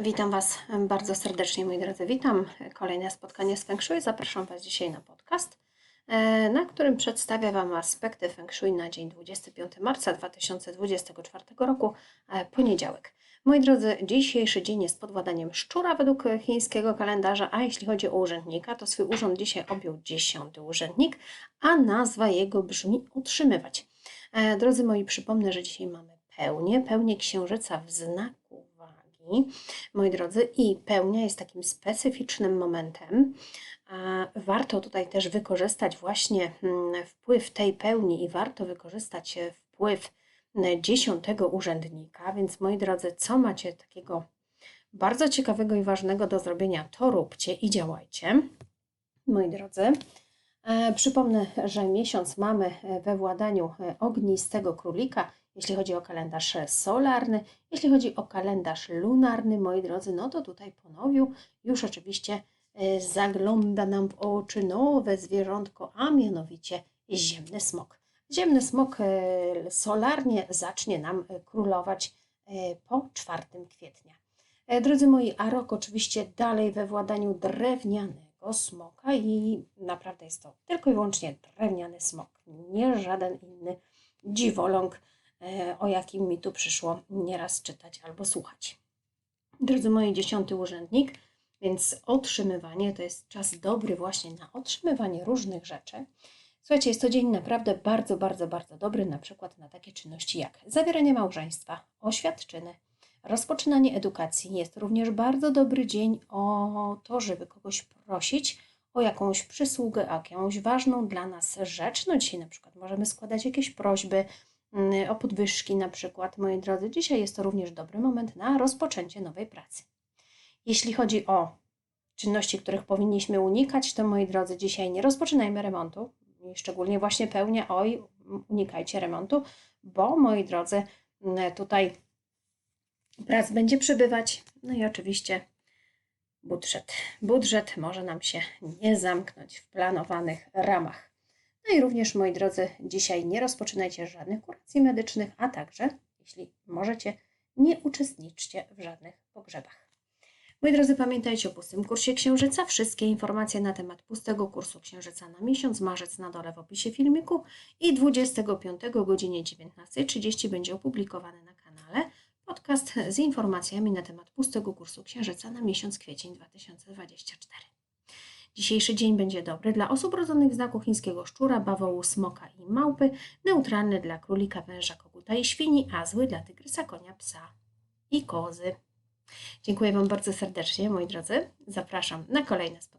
Witam Was bardzo serdecznie, moi drodzy. Witam. Kolejne spotkanie z Feng Shui. Zapraszam Was dzisiaj na podcast, e, na którym przedstawię Wam aspekty Feng Shui na dzień 25 marca 2024 roku, e, poniedziałek. Moi drodzy, dzisiejszy dzień jest pod władaniem szczura według chińskiego kalendarza, a jeśli chodzi o urzędnika, to swój urząd dzisiaj objął dziesiąty urzędnik, a nazwa jego brzmi utrzymywać. E, Drodzy moi, przypomnę, że dzisiaj mamy pełnię, pełnię księżyca w znaku moi drodzy, i pełnia jest takim specyficznym momentem. Warto tutaj też wykorzystać właśnie mm, wpływ tej pełni i warto wykorzystać e, wpływ dziesiątego urzędnika. Więc moi drodzy, co macie takiego bardzo ciekawego i ważnego do zrobienia, to róbcie i działajcie. Moi drodzy, Przypomnę, że miesiąc mamy e, we władaniu e, ognistego królika, jeśli chodzi o kalendarz e, solarny. Jeśli chodzi o kalendarz lunarny, moi drodzy, no to tutaj ponowił już oczywiście e, zagląda nam w oczy nowe zwierzątko, a mianowicie ziemny smok. Ziemny smok e, solarnie zacznie nam e, królować e, po 4 kwietnia. E, Drodzy moi, a rok oczywiście dalej we władaniu drewnianego smoka i naprawdę jest to tylko i wyłącznie drewniany smok, nie żaden inny dziwoląg, e, o jakim mi tu przyszło nieraz czytać albo słuchać. Drodzy moi, dziesiąty urzędnik, więc otrzymywanie to jest czas dobry właśnie na otrzymywanie różnych rzeczy. Słuchajcie, jest to dzień naprawdę bardzo, bardzo, bardzo dobry, na przykład na takie czynności jak zawieranie małżeństwa, oświadczyny, rozpoczynanie edukacji. Jest również bardzo dobry dzień o to, żeby kogoś prosić o jakąś przysługę, jakąś ważną dla nas rzecz. No dzisiaj na przykład możemy składać jakieś prośby mm, o podwyżki na przykład, moi drodzy. Dzisiaj jest to również dobry moment na rozpoczęcie nowej pracy. Jeśli chodzi o czynności, których powinniśmy unikać, to moi drodzy, dzisiaj nie rozpoczynajmy remontu, szczególnie właśnie pełnia, oj, unikajcie remontu, bo moi drodzy, mm, tutaj prac będzie przybywać. No i oczywiście budżet. Budżet może nam się nie zamknąć w planowanych ramach. No i również, moi drodzy, dzisiaj nie rozpoczynajcie żadnych kuracji medycznych, a także, jeśli możecie, nie uczestniczcie w żadnych pogrzebach. Moi drodzy, pamiętajcie o pustym kursie Księżyca. Wszystkie informacje na temat pustego kursu Księżyca na miesiąc, marzec na dole w opisie filmiku i 25 o godzinie 19.30 będzie opublikowany na kanale podcast z informacjami na temat pustego kursu Księżyca na miesiąc kwiecień 2024. Dzisiejszy dzień będzie dobry dla osób rodzonych w znaku chińskiego szczura, bawołu, smoka i małpy, neutralny dla królika, węża, koguta i świni, a zły dla tygrysa, konia, psa i kozy. Dziękuję Wam bardzo serdecznie, moi drodzy. Zapraszam na kolejne spotkanie.